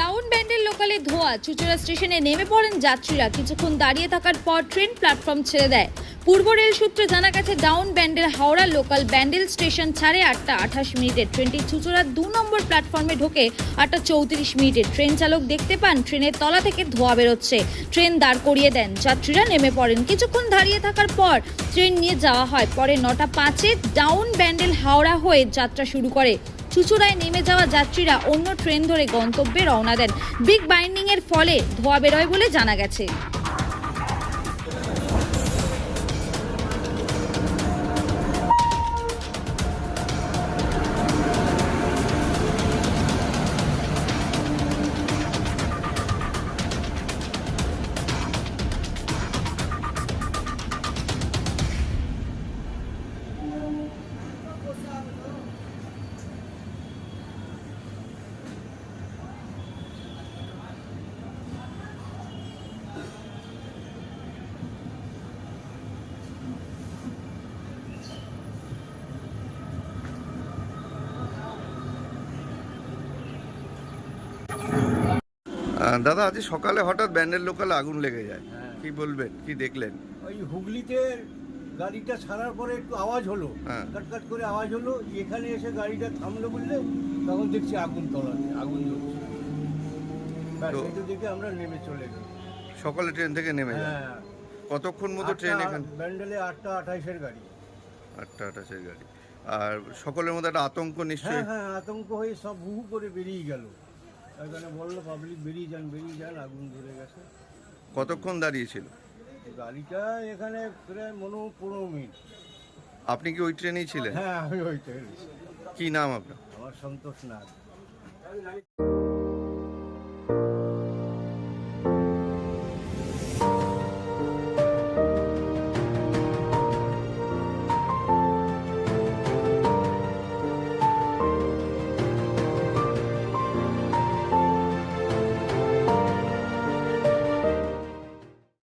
Down ব্যান্ডের লোকালে ধোয়া। চুচুড়া স্টেশনে নেমে পড়েন যাত্রীরা। কিছুক্ষণ দাঁড়িয়ে থাকার পর ট্রেন প্ল্যাটফর্ম ছেড়ে দেয়। পূর্ব রেল সূত্রে জানা গেছে, ডাউন ব্যান্ডের হাওড়া লোকাল ব্যান্ডেল স্টেশন ছাড়ে আটটা আঠাশ মিনিটে ট্রেনটি চুচুড়ার দু নম্বর প্ল্যাটফর্মে ঢোকে আটটা চৌত্রিশ মিনিটে। ট্রেন চালক দেখতে পান, ট্রেনের তলা থেকে ধোঁয়া বেরোচ্ছে। ট্রেন দাঁড় করিয়ে দেন। যাত্রীরা নেমে পড়েন। কিছুক্ষণ দাঁড়িয়ে থাকার পর ট্রেন নিয়ে যাওয়া হয়। পরে নটা পাঁচে ডাউন ব্যান্ডেল হাওড়া হয়ে যাত্রা শুরু করে। চুচুড়ায় নেমে যাওয়া যাত্রীরা অন্য ট্রেন ধরে গন্তব্যে রওনা দেন। বিগ বাইন্ডিং এর ফলে ধোয়া বেরোয় বলে জানা গেছে। দাদা আজ সকালে হঠাৎ ব্যান্ডেল লোকালে আগুন লেগে যায়। হ্যাঁ। কি বলবেন কি দেখলেন? ওই হুগলিতে গাড়িটা ছাড়ার পরে একটু আওয়াজ হলো। হ্যাঁ। কাটকাট করে আওয়াজ হলো। এখানে এসে গাড়িটা থামলো বললে তখন দেখছি আগুন তলাতে আগুন জ্বলছে। তো- দেখে আমরা নেমে চলে গেলাম। সকালে ট্রেন থেকে নেমে যায় হ্যাঁ। কতক্ষণ মতো ট্রেন এখানে ব্যান্ডেলে আটটা আঠাইশের গাড়ি। আটটা আটাশের গাড়ি। আর সকলের মধ্যে একটা আতঙ্ক হ্যাঁ হ্যাঁ আতঙ্ক হয়ে সব হুহু করে বেরিয়ে গেল। এখানে বলল পাবলিক বেরিয়ে যান বেরিয়ে যান আগুন ধরে গেছে। কতক্ষণ দাঁড়িয়েছিল? গাড়িটা এখানে প্রায় মনে হয় পনেরো মিনিট। আপনি কি ওই ট্রেনেই ছিলেন? হ্যাঁ আমি ওই ট্রেনে কি নাম আপনার? আমার সন্তোষ নাথ।